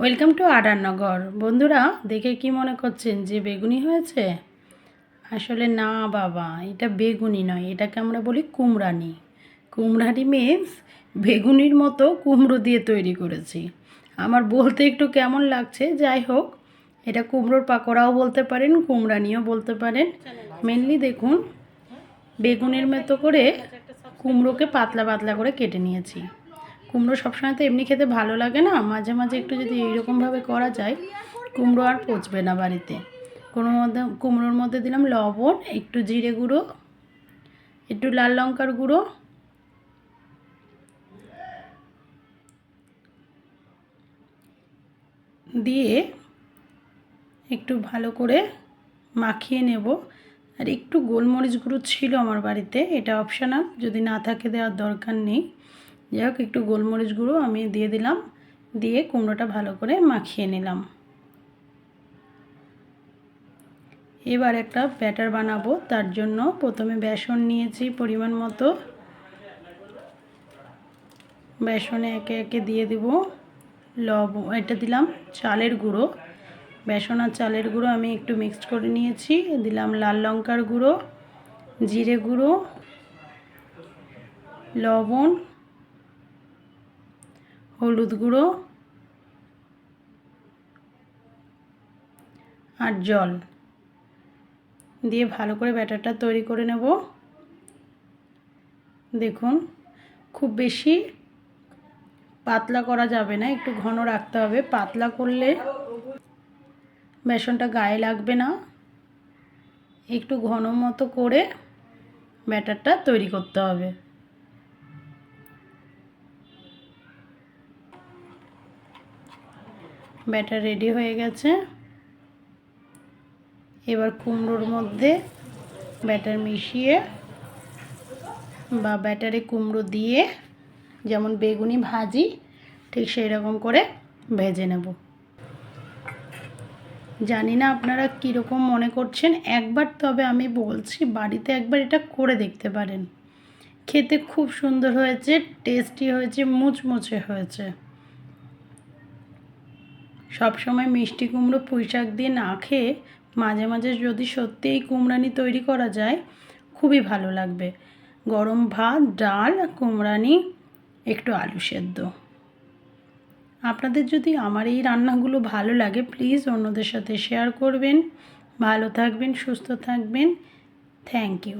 Welcome to আডারনগর। বন্ধুরা, দেখে কি মনে করছেন যে বেগুনি হয়েছে? আসলে না বাবা, এটা বেগুনি নয়, এটাকে আমরা বলি কুমড়ানি। কুমড়ানি মিন্স বেগুনির মতো কুমড়ো দিয়ে তৈরি করেছি। আমার বলতে একটু কেমন লাগছে, যাই হোক, এটা কুমড়োর পাকোড়াও বলতে পারেন, কুমড়ানিও বলতে পারেন। মেনলি দেখুন, বেগুনের মতো করে কুমড়োকে পাতলা পাতলা করে কেটে নিয়েছি। কুমড়ো সবসময় তো এমনি খেতে ভালো লাগে না। মাঝে মাঝে একটু যদি এইরকমভাবে করা যায়, কুমড়ো আর পচবে না বাড়িতে। কোনো মধ্যে, কুমড়োর মধ্যে দিলাম লবণ, একটু জিরে গুঁড়ো, একটু লাল লঙ্কার গুঁড়ো। দিয়ে একটু ভালো করে মাখিয়ে নেব। আর একটু গোলমরিচ গুঁড়ো ছিল আমার বাড়িতে, এটা অপশানাল যদি না থাকে দেওয়ার দরকার নেই। যাই হোক একটু গোলমরিচ গুঁড়ো আমি দিয়ে দিলাম, দিয়ে কুমড়োটা ভালো করে মাখিয়ে নিলাম। এবার একটা ব্যাটার বানাবো, তার জন্য প্রথমে বেসন নিয়েছি পরিমাণ মতো। বেসনে একে একে দিয়ে দিব লব এটা দিলাম চালের গুঁড়ো। বেসন আর চালের গুঁড়ো আমি একটু মিক্সড করে নিয়েছি, দিলাম লাল লঙ্কার গুঁড়ো, জিরে গুঁড়ো, লবণ হলুদ গুঁড়ো আর জল দিয়ে ভালো করে ব্যাটারটা তৈরি করে নেব। দেখুন, খুব বেশি পাতলা করা যাবে না, একটু ঘন রাখতে হবে। পাতলা করলে বেসনটা গায়ে লাগবে না। একটু ঘন মতো করে ব্যাটারটা তৈরি করতে হবে। ব্যাটার রেডি হয়ে গেছে। এবার কুমড়োর মধ্যে ব্যাটার মিশিয়ে বা ব্যাটারে কুমড়ো দিয়ে যেমন বেগুনি ভাজি, ঠিক সেই রকম করে ভেজে নেব। জানি না আপনারা কীরকম মনে করছেন, একবার তবে আমি বলছি, বাড়িতে একবার এটা করে দেখতে পারেন। খেতে খুব সুন্দর হয়েছে, টেস্টি হয়েছে, মুচমুচে হয়েছে। সব সময় মিষ্টি কুমড়ো পুঁই শাক দিয়ে না খেয়ে মাঝে মাঝে যদি সত্যি এই কুমড়ানি তৈরি করা যায়, খুবই ভালো লাগবে। গরম ভাত, ডাল, কুমড়ানি, একটু আলু সেদ্ধ। আপনাদের যদি আমার এই রান্নাগুলো ভালো লাগে প্লিজ অন্যদের সাথে শেয়ার করবেন। ভালো থাকবেন, সুস্থ থাকবেন। Thank you